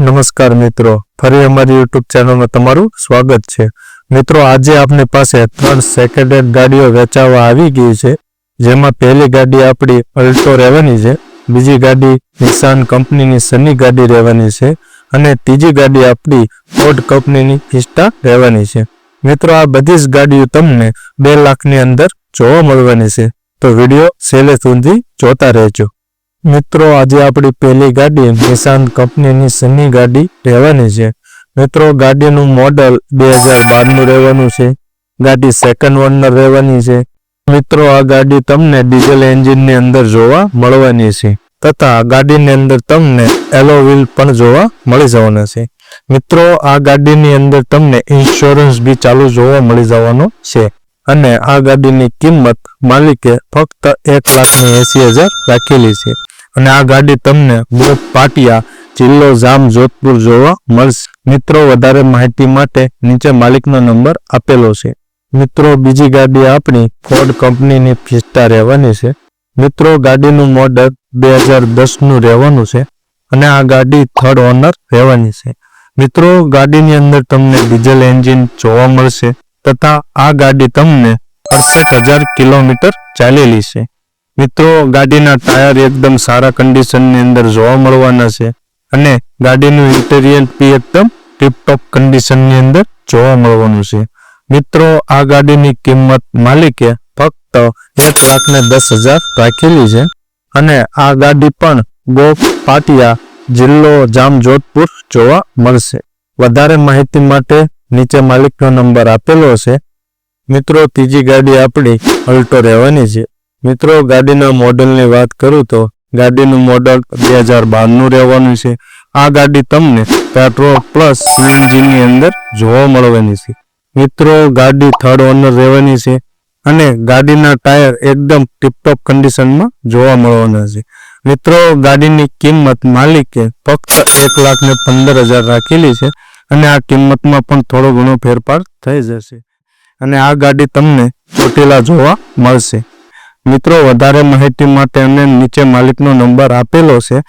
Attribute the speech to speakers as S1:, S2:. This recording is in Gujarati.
S1: નમસ્કાર મિત્રો. ફરી અમારી યુટ્યુબ ચેનલમાં તમારું સ્વાગત છે. મિત્રો, આજે આપણી પાસે ત્રણ સેકન્ડ હેન્ડ ગાડીઓ વેચાવા આવી ગઈ છે. જેમાં પહેલી ગાડી આપણી અલ્ટો રહેવાની છે. બીજી ગાડી નિશાન કંપનીની સની ગાડી રહેવાની છે. અને ત્રીજી ગાડી આપણી ફોર્ડ કંપનીની ઇસ્ટા રહેવાની છે. મિત્રો, આ બધી જ ગાડીઓ તમને બે લાખની અંદર જોવા મળવાની છે. તો વીડિયો છેલ્લે સુધી જોતા રહેજો. મિત્રો, આજે આપણી પહેલી ગાડી નિશાન કંપનીની સની ગાડી રહેવાની છે. મિત્રો, ગાડીનું મોડલ બે હજાર બારનું રહેવાનું છે. ગાડી સેકન્ડ ઓનર રહેવાની છે. મિત્રો, આ ગાડી તમને ડીઝલ એન્જિનની અંદર જોવા મળવાની છે તથા ગાડીની અંદર તમને એલો વ્હીલ પણ જોવા મળી જવાના છે. મિત્રો, આ ગાડીની અંદર તમને ઇન્સ્યોરન્સ બી ચાલુ જોવા મળી જવાનો છે અને આ ગાડીની કિંમત માલિકે ફક્ત એક લાખ ને એસી હજાર રાખેલી છે. અને આ ગાડી તમને ગોપ પાટિયા, જિલ્લો જામ, જોધપુર જોવા મળશે. મિત્રો, વધારે માહિતી માટે નીચે માલિકનો નંબર આપેલો છે. મિત્રો, બીજી ગાડી આપણી ફોર્ડ કંપનીની ફિસ્ટા રહેવાની છે. મિત્રો, ગાડીનું મોડલ બે હજાર દસનું રહેવાનું છે અને આ ગાડી થર્ડ ઓનર રહેવાની છે. મિત્રો, ગાડીની અંદર તમને ડીઝલ એન્જિન જોવા મળશે તથા આ ગાડી તમને અડસઠ હજાર કિલોમીટર ચાલેલી છે. મિત્રો, ગાડીના ટાયર એકદમ સારા કન્ડિશનની અંદર જોવા મળવાના છે અને ગાડીનું ઇન્ટેરિયર બી એકદમ ટીપટોપ કન્ડિશનની અંદર જોવા મળવાનું છે. મિત્રો, આ ગાડીની કિંમત માલિકે ફક્ત એક લાખ ને દસ હજાર રાખેલી છે અને આ ગાડી પણ ગોપ પાટિયા જિલ્લો જામ જોધપુર જોવા મળશે. વધારે માહિતી માટે નીચે માલિકનો નંબર આપેલો છે. મિત્રો, ત્રીજી ગાડી આપણી અલ્ટો રહેવાની છે. મિત્રો, ગાડીના મોડલની વાત કરું તો ગાડીનું મોડલ બે હજાર બારનું રહેવાનું છે. આ ગાડી તમને પેટ્રોલ પ્લસ સીએનજીની અંદર જોવા મળવાની છે. મિત્રો, ગાડી થર્ડ ઓનર રહેવાની છે અને ગાડીના ટાયર એકદમ ટીપટોપ કન્ડિશનમાં જોવા મળવાના છે. મિત્રો, ગાડીની કિંમત માલિકે ફક્ત એક લાખ ને પંદર હજાર રાખેલી છે અને આ કિંમતમાં પણ થોડો ઘણો ફેરફાર થઈ જશે. અને આ ગાડી તમને ચોટીલા જોવા મળશે. મિત્રો વધારે માહિતી માટે અમને નીચે માલિકનો નંબર આપેલો છે.